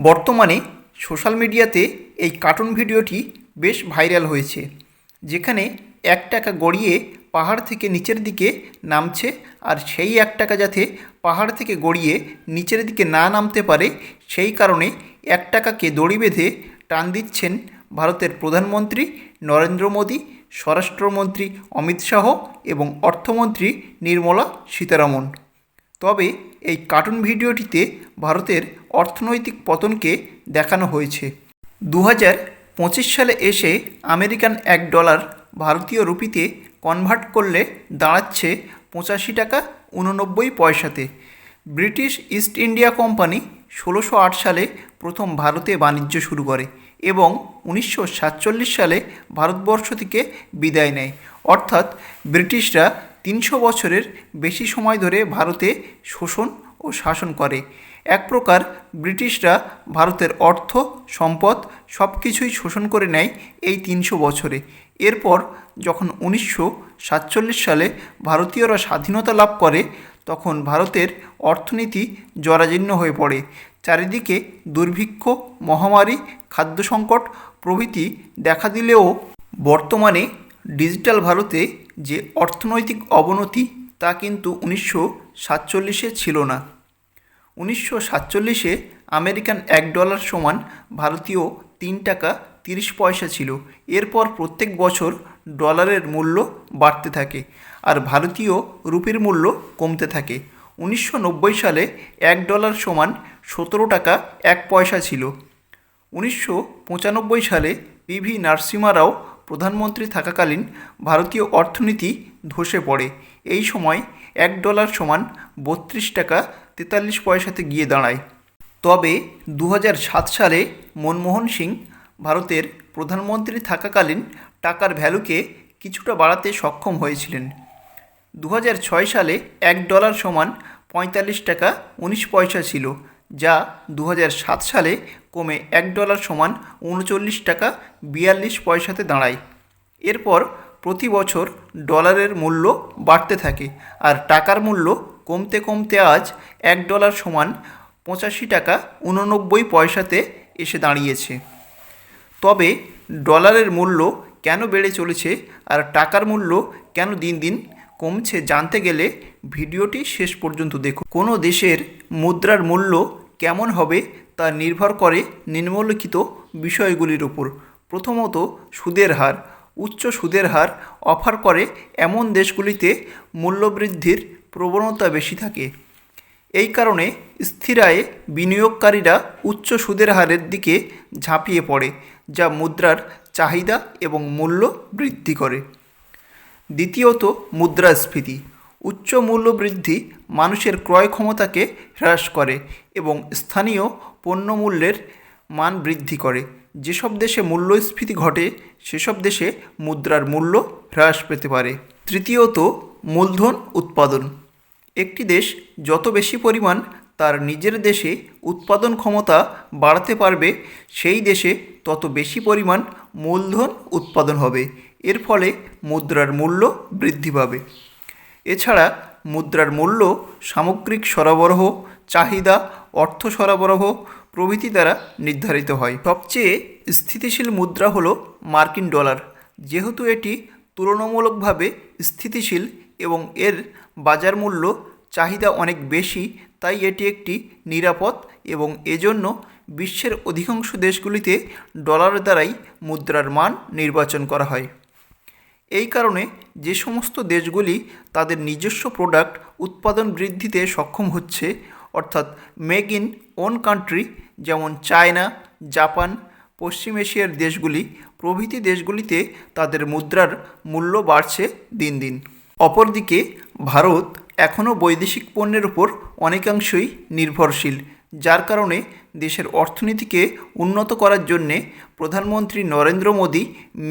বর্তমানে সোশ্যাল মিডিয়াতে এই কার্টুন ভিডিওটি বেশ ভাইরাল হয়েছে, যেখানে এক টাকা গড়িয়ে পাহাড় থেকে নিচের দিকে নামছে আর সেই এক টাকা যাতে পাহাড় থেকে গড়িয়ে নিচের দিকে না নামতে পারে, সেই কারণে এক টাকাকে দড়ি বেঁধে টান দিচ্ছেন ভারতের প্রধানমন্ত্রী নরেন্দ্র মোদী, স্বরাষ্ট্রমন্ত্রী অমিত শাহ এবং অর্থমন্ত্রী নির্মলা সীতারামন। তবে এই কার্টুন ভিডিওটিতে ভারতের অর্থনৈতিক পতনকে দেখানো হয়েছে। দু হাজার পঁচিশ সালে এসে আমেরিকান এক ডলার ভারতীয় রুপিতে কনভার্ট করলে দাঁড়াচ্ছে পঁচাশি টাকা উননব্বই পয়সাতে। ব্রিটিশ ইস্ট ইন্ডিয়া কোম্পানি ষোলোশো আট সালে প্রথম ভারতে বাণিজ্য শুরু করে এবং উনিশশো সাতচল্লিশ সালে ভারতবর্ষ থেকে বিদায় নেয়। অর্থাৎ ব্রিটিশরা তিনশো বছরের বেশি সময় ধরে ভারতে শোষণ ও শাসন করে। এক প্রকার ব্রিটিশরা ভারতের অর্থ, সম্পদ সব কিছুই শোষণ করে নেয় এই তিনশো বছরে। এরপর যখন উনিশশো সাতচল্লিশ সালে ভারতীয়রা স্বাধীনতা লাভ করে, তখন ভারতের অর্থনীতি জরাজীর্ণ হয়ে পড়ে। চারিদিকে দুর্ভিক্ষ, মহামারী, খাদ্য সংকট প্রভৃতি দেখা দিলেও বর্তমানে ডিজিটাল ভারতে যে অর্থনৈতিক অবনতি তা কিন্তু উনিশশো সাতচল্লিশে ছিল না। উনিশশো সাতচল্লিশে আমেরিকান এক ডলার সমান ভারতীয় তিন টাকা তিরিশ পয়সা ছিল। এরপর প্রত্যেক বছর ডলারের মূল্য বাড়তে থাকে আর ভারতীয় রুপির মূল্য কমতে থাকে। উনিশশো নব্বই সালে এক ডলার সমান সতেরো টাকা এক পয়সা ছিল। উনিশশো পঁচানব্বই সালে পিভি নরসিমা রাও প্রধানমন্ত্রী থাকাকালীন ভারতীয় অর্থনীতি ধসে পড়ে। এই সময় এক ডলার সমান বত্রিশ টাকা তেতাল্লিশ পয়সাতে গিয়ে দাঁড়ায়। তবে দু সালে মনমোহন সিং ভারতের প্রধানমন্ত্রী থাকাকালীন টাকার ভ্যালুকে কিছুটা বাড়াতে সক্ষম হয়েছিলেন। দু সালে এক ডলার সমান পঁয়তাল্লিশ টাকা উনিশ পয়সা ছিল, যা দু সালে কমে এক ডলার সমান উনচল্লিশ টাকা বিয়াল্লিশ পয়সাতে দাঁড়ায়। এরপর প্রতি বছর ডলারের মূল্য বাড়তে থাকে আর টাকার মূল্য কমতে কমতে আজ এক ডলার সমান পঁচাশি টাকা উননব্বই পয়সাতে এসে দাঁড়িয়েছে। তবে ডলারের মূল্য কেন বেড়ে চলেছে আর টাকার মূল্য কেন দিন দিন কমছে জানতে গেলে ভিডিওটি শেষ পর্যন্ত দেখুন। কোনো দেশের মুদ্রার মূল্য কেমন হবে তা নির্ভর করে নিম্নলিখিত বিষয়গুলির উপর। প্রথমত, সুদের হার। উচ্চ সুদের হার অফার করে এমন দেশগুলিতে মূল্যবৃদ্ধির প্রবণতা বেশি থাকে। এই কারণে স্থির আয়ে বিনিয়োগকারীরা উচ্চ সুদের হারের দিকে ঝাঁপিয়ে পড়ে, যা মুদ্রার চাহিদা এবং মূল্য বৃদ্ধি করে। দ্বিতীয়ত, মুদ্রাস্ফীতি। উচ্চ মূল্য বৃদ্ধি মানুষের ক্রয় ক্ষমতাকে হ্রাস করে এবং স্থানীয় পণ্যমূল্যের মান বৃদ্ধি করে। যেসব দেশে মূল্যস্ফীতি ঘটে, সেসব দেশে মুদ্রার মূল্য হ্রাস পেতে পারে। তৃতীয়ত, মূলধন উৎপাদন। একটি দেশ যত বেশি পরিমাণ তার নিজের দেশে উৎপাদন ক্ষমতা বাড়াতে পারবে, সেই দেশে তত বেশি পরিমাণ মূলধন উৎপাদন হবে। এর ফলে মুদ্রার মূল্য বৃদ্ধি পাবে। এছাড়া মুদ্রার মূল্য, সামগ্রিক সরবরাহ, চাহিদা, অর্থ সরবরাহ প্রভৃতি দ্বারা নির্ধারিত হয়। সবচেয়ে স্থিতিশীল মুদ্রা হলো মার্কিন ডলার। যেহেতু এটি তুলনামূলকভাবে স্থিতিশীল এবং এর বাজার মূল্য, চাহিদা অনেক বেশি, তাই এটি একটি নিরাপদ এবং এজন্য বিশ্বের অধিকাংশ দেশগুলিতে ডলার দ্বারাই মুদ্রার মান নির্বাচন করা হয়। এই কারণে যে সমস্ত দেশগুলি তাদের নিজস্ব প্রোডাক্ট উৎপাদন বৃদ্ধিতে সক্ষম হচ্ছে, অর্থাৎ মেক ইন ওন কান্ট্রি যেমন চায়না, জাপান, পশ্চিম এশিয়ার দেশগুলি, প্রভৃতি দেশগুলিতে তাদের মুদ্রার মূল্য বাড়ছে দিন দিন। অপরদিকে ভারত এখনও বৈদেশিক পণ্যের উপর অনেকাংশই নির্ভরশীল, যার কারণে দেশের অর্থনীতিকে উন্নত করার জন্যে প্রধানমন্ত্রী Narendra Modi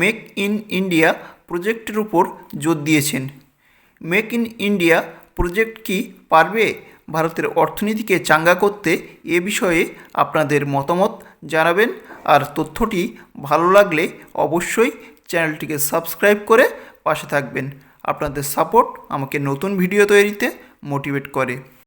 make in India প্রজেক্টের উপর জোর দিয়েছেন। মেক ইন ইন্ডিয়া প্রজেক্ট কি পারবে? ভারতের অর্থনীতিকে চাঙ্গা করতে এ বিষয়ে আপনাদের মতামত জানাবেন। আর তথ্যটি ভালো লাগলে অবশ্যই চ্যানেলটিকে সাবস্ক্রাইব করে পাশে থাকবেন। আপনাদের সাপোর্ট আমাকে নতুন ভিডিও তৈরিতে মোটিভেট করে।